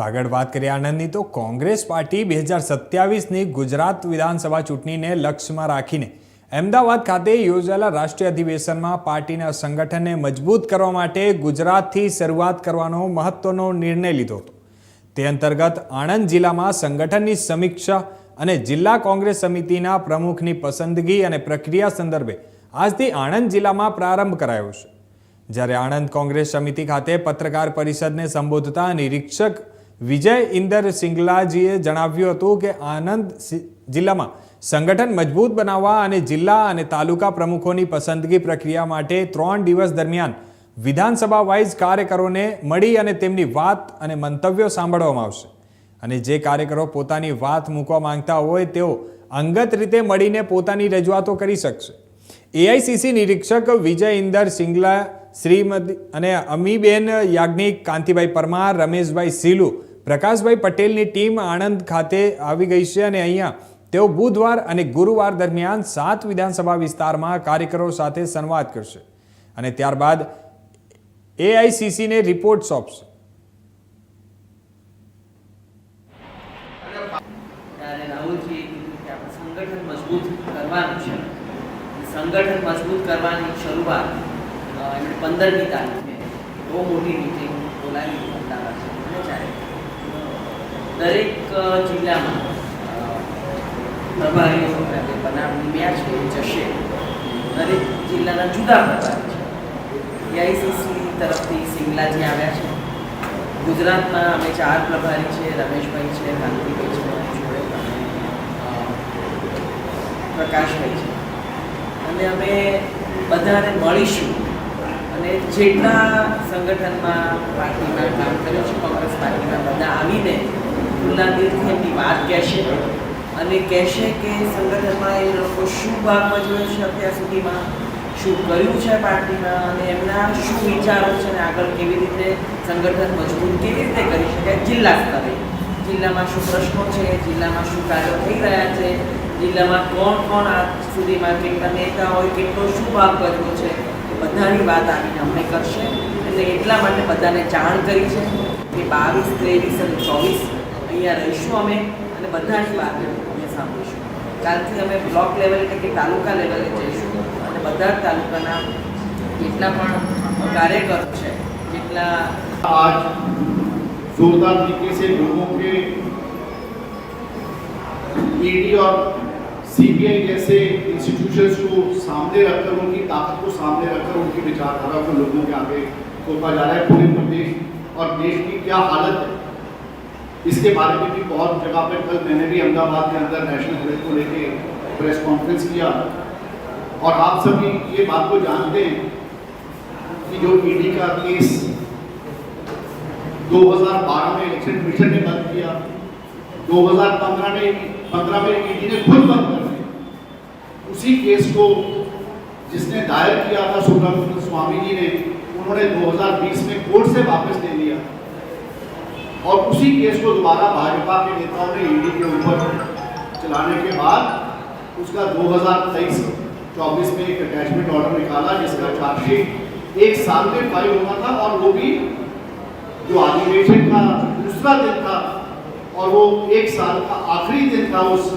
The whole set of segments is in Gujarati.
તો આગળ વાત કરીએ આણંદની, તો કોંગ્રેસ પાર્ટી બે હજાર સત્યાવીસની ગુજરાત વિધાનસભા ચૂંટણીને લક્ષ્યમાં રાખીને અમદાવાદ ખાતે યોજાયેલા રાષ્ટ્રીય અધિવેશનમાં પાર્ટીના સંગઠનને મજબૂત કરવા માટે ગુજરાતથી શરૂઆત કરવાનો મહત્વનો નિર્ણય લીધો હતો. તે અંતર્ગત આણંદ જિલ્લામાં સંગઠનની સમીક્ષા અને જિલ્લા કોંગ્રેસ સમિતિના પ્રમુખની પસંદગી અને પ્રક્રિયા સંદર્ભે આજથી આણંદ જિલ્લામાં પ્રારંભ કરાયો છે. જ્યારે આણંદ કોંગ્રેસ સમિતિ ખાતે પત્રકાર પરિષદને સંબોધતા નિરીક્ષક વિજય ઇન્દર સિંગલાજીએ જણાવ્યું હતું કે આનંદ જિલ્લામાં સંગઠન મજબૂત બનાવવા અને જિલ્લા અને તાલુકા પ્રમુખોની પસંદગી પ્રક્રિયા માટે ત્રણ દિવસ દરમિયાન વિધાનસભા વાઇઝ કાર્યકરોને મળી અને તેમની વાત અને મંતવ્યો સાંભળવામાં આવશે. અને જે કાર્યકરો પોતાની વાત મૂકવા માંગતા હોય તેઓ અંગત રીતે મળીને પોતાની રજૂઆતો કરી શકશે. એઆઈસીસી નિરીક્ષક વિજય ઇન્દર સિંગલા શ્રીમતી અને અમીબેન યાજ્ઞિક, કાંતિભાઈ પરમાર, રમેશભાઈ સીલુ પ્રકાશભાઈ પટેલની ટીમ આણંદ ખાતે આવી ગઈ છે અને અહીંયા તેઓ બુધવાર અને ગુરુવાર દરમિયાન સાત વિધાનસભા વિસ્તારમાં કાર્યકરો સાથે સંવાદ કરશે અને ત્યારબાદ એઆઈસીસીને રિપોર્ટ સોંપશે. સંગઠન મજબૂત કરવાનું શરૂઆત એમણે પંદરમી તારીખે બહુ મોટી મિટિંગ બોલાવી અમદાવાદ દરેક જિલ્લામાં પ્રભારીઓ બનાવ્યા છે જશે. દરેક જિલ્લાના જુદા પ્રભારી છે. એઆઈસીસી તરફથી સિંગલાજી આવ્યા છે. ગુજરાતમાં અમે ચાર પ્રભારી છે, રમેશભાઈ છે, કાંતિભાઈ છે પ્રકાશભાઈ છે. અને અમે બધાને મળીશું. અને જેટલા સંગઠનમાં પાર્ટીમાં કામ કર્યું છે, કોંગ્રેસ પાર્ટીમાં બધા આવીને ખુલ્લા દિલથી વાત કહેશે અને કહેશે કે સંગઠનમાં એ લોકો શું ભાગ ભજવ્યો છે અત્યાર સુધીમાં, શું કર્યું છે પાર્ટીમાં અને એમના શું વિચારો છે અને આગળ કેવી રીતે સંગઠન મજબૂત કેવી રીતે કરી શકાય જિલ્લા સ્તરે. જિલ્લામાં શું પ્રશ્નો છે, જિલ્લામાં શું કાર્યો થઈ રહ્યા છે, જિલ્લામાં કોણ કોણ આજ સુધીમાં કેટલા નેતા હોય, કેટલો શું ભાગ ભજવો છે બધાની વાત આવીને અમને કરશે. એટલે એટલા માટે બધાને જાણ કરી છે કે બાવીસ, ત્રેવીસ અને ચોવીસ અહીંયા રહીશું અમે અને બધાની વાત અમે સાંભળીશું કાલથી અમે બ્લોક લેવલ એટલે કે તાલુકા લેવલે જઈશું અને બધા જ તાલુકાના જેટલા પણ કાર્યકરો છે જેટલા आज जोरदार तरीके से लोगों के ईडी और सीबीआई जैसे इंस्टीट्यूशंस को सामने रखकर उनकी ताकत को सामने रखकर उनकी विचारधारा को लोगों के आगे थोपा जा रहा है पूरे प्रदेश और देश की क्या हालत है इसके बारे में भी बहुत जगह पर कल मैंने भी अहमदाबाद के अंदर नेशनल हेल्थ को लेके प्रेस कॉन्फ्रेंस किया। और आप सभी ये बात को जानते हैं कि जो ईडी का केस 2012 में इलेक्शन कमीशन ने बंद किया। 2015 में 15 में ईडी ने खुद बंद कर दिया। उसी केस को जिसने दायर किया था सुब्रमण्यम स्वामी जी ने, उन्होंने 2020 में कोर्ट से वापस ले लिया। और उसी केस को दोबारा भाजपा के नेताओं ने ईडी के ऊपर चलाने के बाद उसका 2023 24 में एक अटैचमेंट ऑर्डर निकाला, जिसका चार्जशीट एक साल में फ़ाइल हुआ था और वो भी जो अधिवेशन का दूसरा दिन था और वो एक साल का आखिरी दिन था उस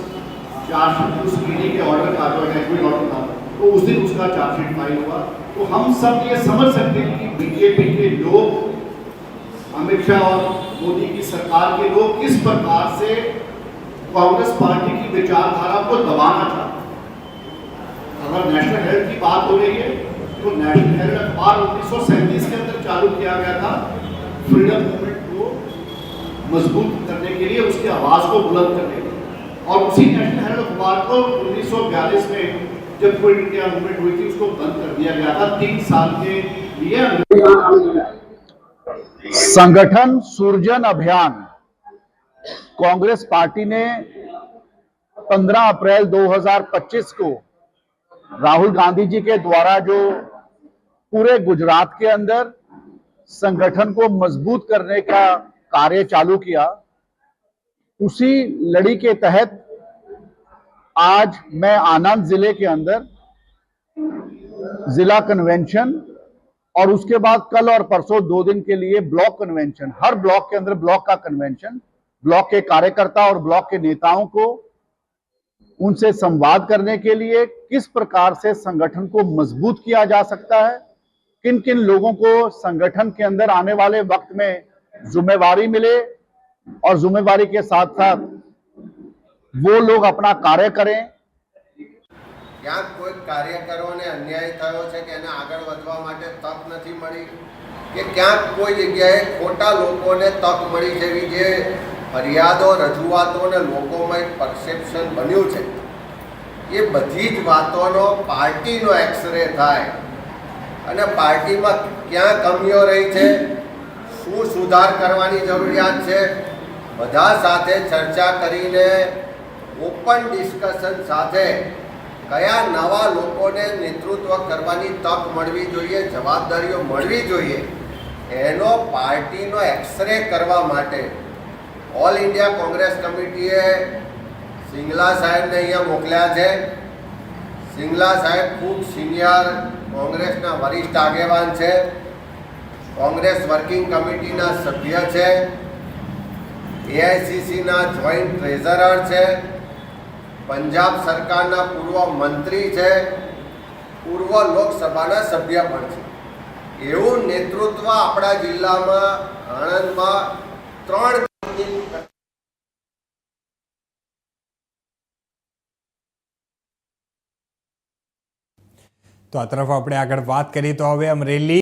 चार्जशीट उस ईडी के ऑर्डर का, जो अटैचमेंट ऑर्डर था तो उस दिन उसका चार्जशीट फ़ाइल हुआ। तो हम सब ये समझ सकते हैं कि बीजेपी के लोग अमित शाह और मोदी की सरकार के लोग किस प्रकार से कांग्रेस पार्टी की विचारधारा को दबाना चाहते अगर नेशनल हेल्थ की बात हो रही है तो नेशनल हेल्थ अखबार उन्नीस के अंदर चालू किया गया था, फ्रीडम मूवमेंट को मज़बूत करने के लिए, उसकी आवाज़ को बुलंद करने के लिए। और उसी नेशनल हेल्थ अखबार को 1942 में जब क्विट इंडिया मूवमेंट हुई थी, उसको बंद कर दिया गया था, तीन साल के लिए। संगठन सूर्जन अभियान कांग्रेस पार्टी ने 15 अप्रैल 2025 को राहुल गांधी जी के द्वारा जो पूरे गुजरात के अंदर संगठन को मज़बूत करने का कार्य चालू किया, उसी लड़ी के तहत आज मैं आनंद ज़िले के अंदर जिला कन्वेंशन और उसके बाद कल और परसों दो दिन के लिए ब्लॉक कन्वेंशन, हर ब्लॉक के अंदर ब्लॉक का कन्वेंशन, ब्लॉक के कार्यकर्ता और ब्लॉक के नेताओं को उनसे संवाद करने के लिए किस प्रकार से संगठन को मज़बूत किया जा सकता है किन किन लोगों को संगठन के अंदर आने वाले वक्त में जिम्मेवारी मिले, और जिम्मेवारी के साथ साथ वो लोग अपना कार्य करें ક્યાંક કોઈ કાર્યકરોને અન્યાય થયો છે કે એને આગળ વધવા માટે તક નથી મળી, કે ક્યાંક કોઈ જગ્યાએ ખોટા લોકોને તક મળી છે જે ફરિયાદો, રજૂઆતો અને લોકોમાં એક પરસેપ્શન બન્યું છે. એ બધી જ વાતોનો પાર્ટીનો એક્સરે થાય અને પાર્ટીમાં ક્યાં કમીઓ રહી છે, શું સુધાર કરવાની જરૂરિયાત છે, બધા સાથે ચર્ચા કરીને ઓપન ડિસ્કશન સાથે કયા નવા લોકોને નેતૃત્વ કરવાની તક મળવી જોઈએ, જવાબદારીઓ મળવી જોઈએ, એનો પાર્ટીનો એક્સરે કરવા માટે ઓલ ઇન્ડિયા કોંગ્રેસ કમિટીએ સિંગલા સાહેબને અહીંયા મોકલ્યા છે. સિંગલા સાહેબ ખૂબ સિનિયર કોંગ્રેસના વરિષ્ઠ આગેવાન છે. કોંગ્રેસ વર્કિંગ કમિટીના સભ્ય છે. એઆઈસીસીના જોઈન્ટ ટ્રેઝરર છે. પંજાબ સરકારના પૂર્વ મંત્રી છે, પૂર્વ લોકસભાના સભ્ય પણ છે. એવું નેતૃત્વ આપણા જિલ્લામાં, આણંદમાં ત્રણ તો આ તરફ આપણે આગળ વાત કરીએ. તો હવે અમરેલી